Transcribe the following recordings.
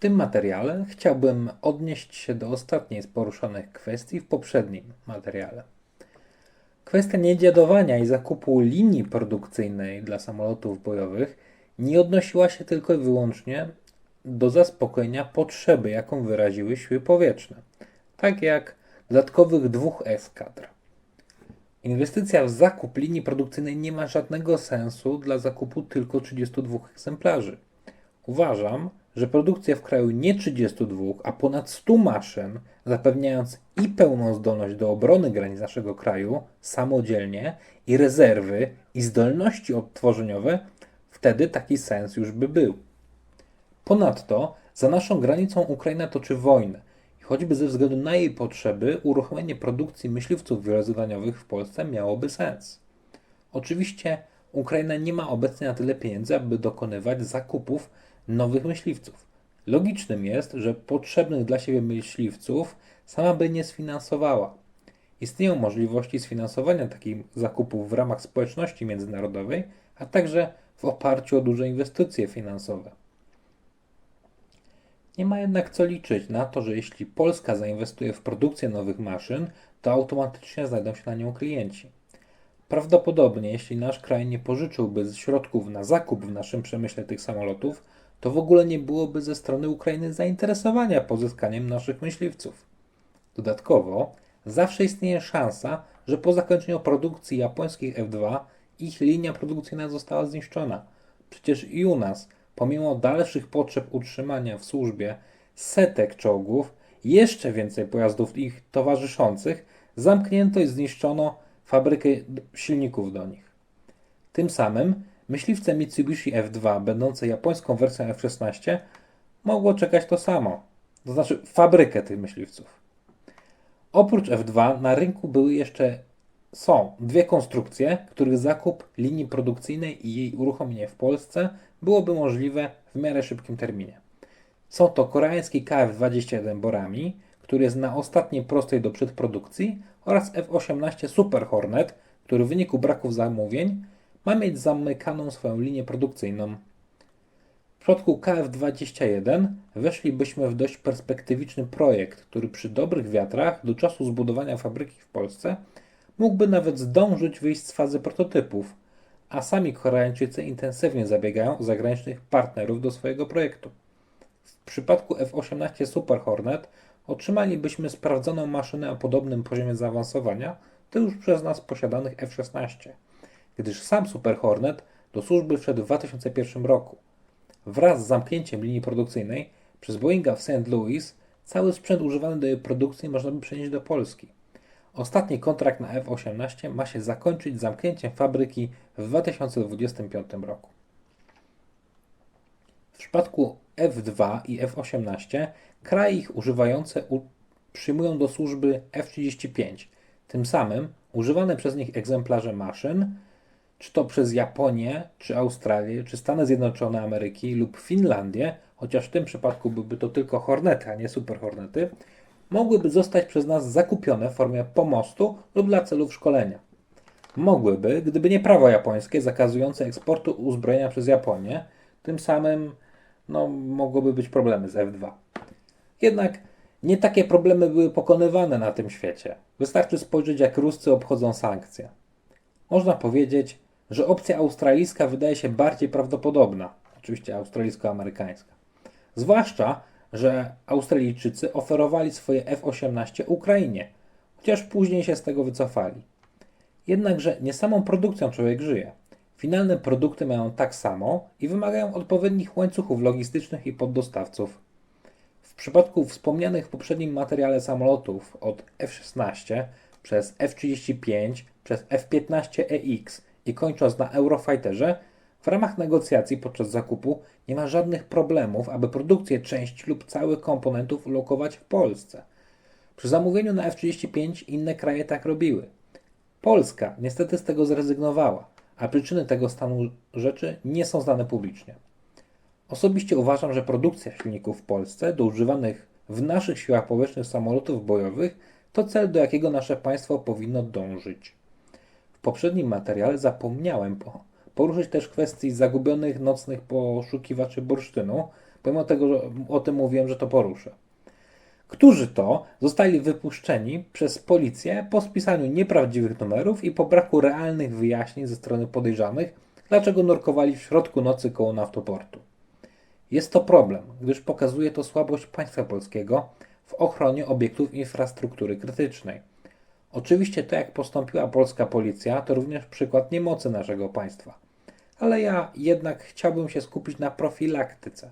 tym materiale chciałbym odnieść się do ostatniej z poruszonych kwestii w poprzednim materiale. Kwestia niedziadowania i zakupu linii produkcyjnej dla samolotów bojowych nie odnosiła się tylko i wyłącznie do zaspokojenia potrzeby, jaką wyraziły siły powietrzne, tak jak dodatkowych dwóch eskadr. Inwestycja w zakup linii produkcyjnej nie ma żadnego sensu dla zakupu tylko 32 egzemplarzy. Uważam, że produkcja w kraju nie 32, a ponad 100 maszyn, zapewniając i pełną zdolność do obrony granic naszego kraju samodzielnie, i rezerwy, i zdolności odtworzeniowe, wtedy taki sens już by był. Ponadto za naszą granicą Ukraina toczy wojnę i choćby ze względu na jej potrzeby uruchomienie produkcji myśliwców wielozadaniowych w Polsce miałoby sens. Oczywiście Ukraina nie ma obecnie na tyle pieniędzy, aby dokonywać zakupów nowych myśliwców. Logicznym jest, że potrzebnych dla siebie myśliwców sama by nie sfinansowała. Istnieją możliwości sfinansowania takich zakupów w ramach społeczności międzynarodowej, a także w oparciu o duże inwestycje finansowe. Nie ma jednak co liczyć na to, że jeśli Polska zainwestuje w produkcję nowych maszyn, to automatycznie znajdą się na nią klienci. Prawdopodobnie, jeśli nasz kraj nie pożyczyłby środków na zakup w naszym przemyśle tych samolotów, to w ogóle nie byłoby ze strony Ukrainy zainteresowania pozyskaniem naszych myśliwców. Dodatkowo, zawsze istnieje szansa, że po zakończeniu produkcji japońskich F2 ich linia produkcyjna została zniszczona. Przecież i u nas, pomimo dalszych potrzeb utrzymania w służbie setek czołgów, jeszcze więcej pojazdów ich towarzyszących, zamknięto i zniszczono fabrykę silników do nich. Tym samym myśliwce Mitsubishi F2, będące japońską wersją F-16, mogło czekać to samo, to znaczy fabrykę tych myśliwców. Oprócz F2 na rynku były jeszcze są dwie konstrukcje, których zakup linii produkcyjnej i jej uruchomienie w Polsce byłoby możliwe w miarę szybkim terminie. Są to koreański KF-21 Borami, który jest na ostatniej prostej do przedprodukcji oraz F-18 Super Hornet, który w wyniku braków zamówień ma mieć zamykaną swoją linię produkcyjną. W przypadku KF-21 weszlibyśmy w dość perspektywiczny projekt, który przy dobrych wiatrach do czasu zbudowania fabryki w Polsce mógłby nawet zdążyć wyjść z fazy prototypów, a sami Koreańczycy intensywnie zabiegają o zagranicznych partnerów do swojego projektu. W przypadku F-18 Super Hornet otrzymalibyśmy sprawdzoną maszynę o podobnym poziomie zaawansowania do już przez nas posiadanych F-16, gdyż sam Super Hornet do służby wszedł w 2001 roku. Wraz z zamknięciem linii produkcyjnej przez Boeinga w St. Louis cały sprzęt używany do jej produkcji można by przenieść do Polski. Ostatni kontrakt na F-18 ma się zakończyć zamknięciem fabryki w 2025 roku. W przypadku F-2 i F-18 kraje ich używające u- przyjmują do służby F-35. Tym samym używane przez nich egzemplarze maszyn, czy to przez Japonię, czy Australię, czy Stany Zjednoczone Ameryki lub Finlandię, chociaż w tym przypadku byłyby to tylko Hornety, a nie Super Hornety, mogłyby zostać przez nas zakupione w formie pomostu lub dla celów szkolenia. Mogłyby, gdyby nie prawo japońskie zakazujące eksportu uzbrojenia przez Japonię, tym samym no, mogłyby być problemy z F2. Jednak nie takie problemy były pokonywane na tym świecie. Wystarczy spojrzeć, jak Ruscy obchodzą sankcje. Można powiedzieć, że opcja australijska wydaje się bardziej prawdopodobna, oczywiście australijsko-amerykańska. Zwłaszcza, że Australijczycy oferowali swoje F-18 Ukrainie, chociaż później się z tego wycofali. Jednakże nie samą produkcją człowiek żyje. Finalne produkty mają tak samo i wymagają odpowiednich łańcuchów logistycznych i poddostawców. W przypadku wspomnianych w poprzednim materiale samolotów od F-16 przez F-35 przez F-15EX i kończąc na Eurofighterze, w ramach negocjacji podczas zakupu nie ma żadnych problemów, aby produkcję części lub całych komponentów ulokować w Polsce. Przy zamówieniu na F-35 inne kraje tak robiły. Polska niestety z tego zrezygnowała, a przyczyny tego stanu rzeczy nie są znane publicznie. Osobiście uważam, że produkcja silników w Polsce do używanych w naszych siłach powietrznych samolotów bojowych to cel, do jakiego nasze państwo powinno dążyć. W poprzednim materiale zapomniałem po- poruszyć też kwestii zagubionych nocnych poszukiwaczy bursztynu, pomimo tego, że o tym mówiłem, że to poruszę. Którzy to zostali wypuszczeni przez policję po spisaniu nieprawdziwych numerów i po braku realnych wyjaśnień ze strony podejrzanych, dlaczego nurkowali w środku nocy koło naftoportu. Jest to problem, gdyż pokazuje to słabość państwa polskiego w ochronie obiektów infrastruktury krytycznej. Oczywiście to, jak postąpiła polska policja, to również przykład niemocy naszego państwa. Ale ja jednak chciałbym się skupić na profilaktyce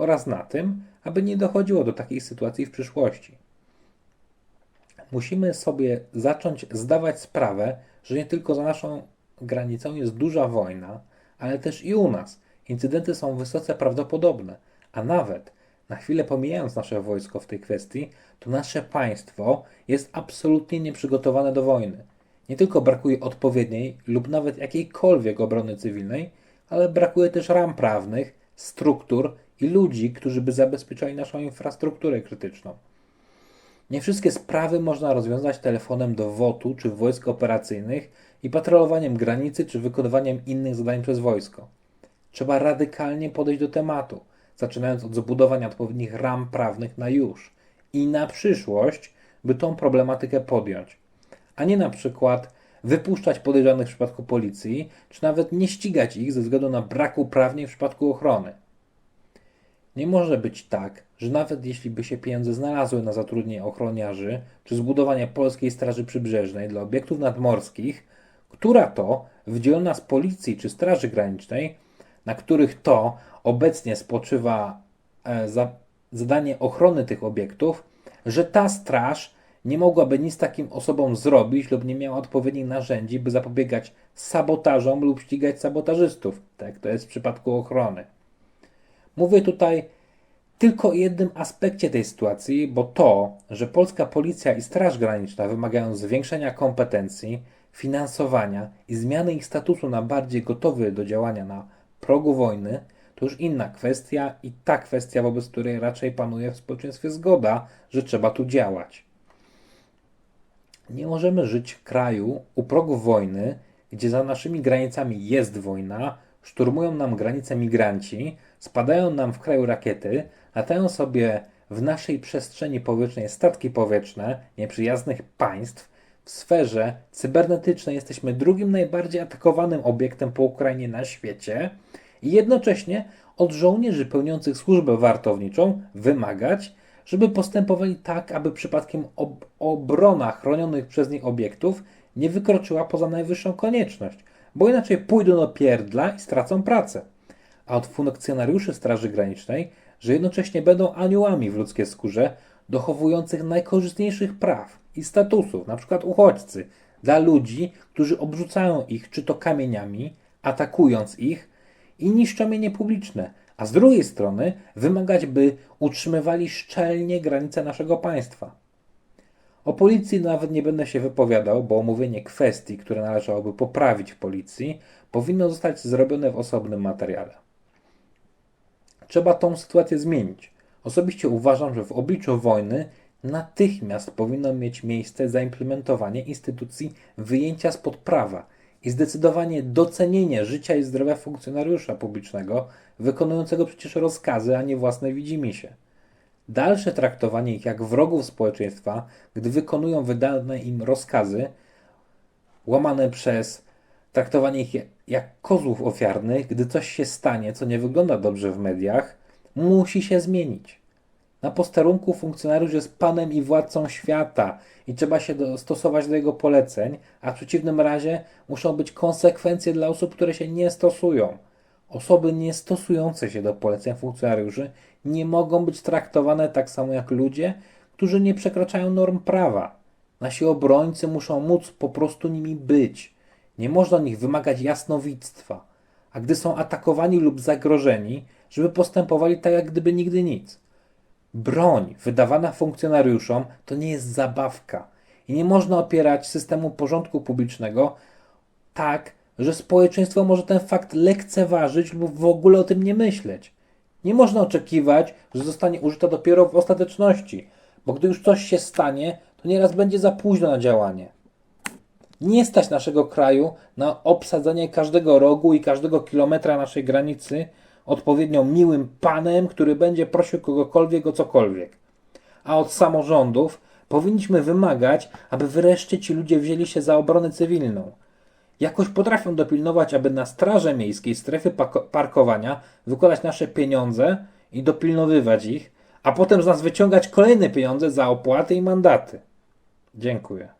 oraz na tym, aby nie dochodziło do takich sytuacji w przyszłości. Musimy sobie zacząć zdawać sprawę, że nie tylko za naszą granicą jest duża wojna, ale też i u nas incydenty są wysoce prawdopodobne, a nawet na chwilę pomijając nasze wojsko w tej kwestii, to nasze państwo jest absolutnie nieprzygotowane do wojny. Nie tylko brakuje odpowiedniej lub nawet jakiejkolwiek obrony cywilnej, ale brakuje też ram prawnych, struktur i ludzi, którzy by zabezpieczali naszą infrastrukturę krytyczną. Nie wszystkie sprawy można rozwiązać telefonem do WOT-u czy wojsk operacyjnych i patrolowaniem granicy czy wykonywaniem innych zadań przez wojsko. Trzeba radykalnie podejść do tematu, zaczynając od zbudowania odpowiednich ram prawnych na już i na przyszłość, by tą problematykę podjąć, a nie na przykład wypuszczać podejrzanych w przypadku policji, czy nawet nie ścigać ich ze względu na brak uprawnień w przypadku ochrony. Nie może być tak, że nawet jeśli by się pieniądze znalazły na zatrudnienie ochroniarzy czy zbudowanie polskiej Straży Przybrzeżnej dla obiektów nadmorskich, która to, wdzielona z policji czy Straży Granicznej, na których to obecnie spoczywa e, za, zadanie ochrony tych obiektów, że ta straż nie mogłaby nic takim osobom zrobić lub nie miała odpowiednich narzędzi, by zapobiegać sabotażom lub ścigać sabotażystów, tak to jest w przypadku ochrony. Mówię tutaj tylko o jednym aspekcie tej sytuacji, bo to, że polska policja i Straż Graniczna wymagają zwiększenia kompetencji, finansowania i zmiany ich statusu na bardziej gotowy do działania na progu wojny, to już inna kwestia i ta kwestia, wobec której raczej panuje w społeczeństwie zgoda, że trzeba tu działać. Nie możemy żyć w kraju u progu wojny, gdzie za naszymi granicami jest wojna, szturmują nam granice migranci, spadają nam w kraju rakiety, latają sobie w naszej przestrzeni powietrznej statki powietrzne nieprzyjaznych państw. W sferze cybernetycznej jesteśmy drugim najbardziej atakowanym obiektem po Ukrainie na świecie i jednocześnie od żołnierzy pełniących służbę wartowniczą wymagać, żeby postępowali tak, aby przypadkiem ob obrona chronionych przez nich obiektów nie wykroczyła poza najwyższą konieczność, bo inaczej pójdą do pierdla i stracą pracę. A od funkcjonariuszy Straży Granicznej, że jednocześnie będą aniołami w ludzkiej skórze, dochowujących najkorzystniejszych praw i statusów, np. uchodźcy, dla ludzi, którzy obrzucają ich czy to kamieniami, atakując ich i niszczą mienie publiczne, a z drugiej strony wymagać, by utrzymywali szczelnie granice naszego państwa. O policji nawet nie będę się wypowiadał, bo omówienie kwestii, które należałoby poprawić w policji, powinno zostać zrobione w osobnym materiale. Trzeba tą sytuację zmienić. Osobiście uważam, że w obliczu wojny natychmiast powinno mieć miejsce zaimplementowanie instytucji wyjęcia spod prawa i zdecydowanie docenienie życia i zdrowia funkcjonariusza publicznego, wykonującego przecież rozkazy, a nie własne widzimisię. Dalsze traktowanie ich jak wrogów społeczeństwa, gdy wykonują wydane im rozkazy, łamane przez traktowanie ich jak kozłów ofiarnych, gdy coś się stanie, co nie wygląda dobrze w mediach, musi się zmienić. Na posterunku funkcjonariusz jest panem i władcą świata i trzeba się dostosować do jego poleceń, a w przeciwnym razie muszą być konsekwencje dla osób, które się nie stosują. Osoby nie stosujące się do poleceń funkcjonariuszy nie mogą być traktowane tak samo jak ludzie, którzy nie przekraczają norm prawa. Nasi obrońcy muszą móc po prostu nimi być. Nie można od nich wymagać jasnowictwa, a gdy są atakowani lub zagrożeni, żeby postępowali tak, jak gdyby nigdy nic. Broń wydawana funkcjonariuszom to nie jest zabawka i nie można opierać systemu porządku publicznego tak, że społeczeństwo może ten fakt lekceważyć lub w ogóle o tym nie myśleć. Nie można oczekiwać, że zostanie użyta dopiero w ostateczności, bo gdy już coś się stanie, to nieraz będzie za późno na działanie. Nie stać naszego kraju na obsadzenie każdego rogu i każdego kilometra naszej granicy odpowiednio miłym panem, który będzie prosił kogokolwiek o cokolwiek. A od samorządów powinniśmy wymagać, aby wreszcie ci ludzie wzięli się za obronę cywilną. Jakoś potrafią dopilnować, aby na straży miejskiej strefy parkowania wykładać nasze pieniądze i dopilnowywać ich, a potem z nas wyciągać kolejne pieniądze za opłaty i mandaty. Dziękuję.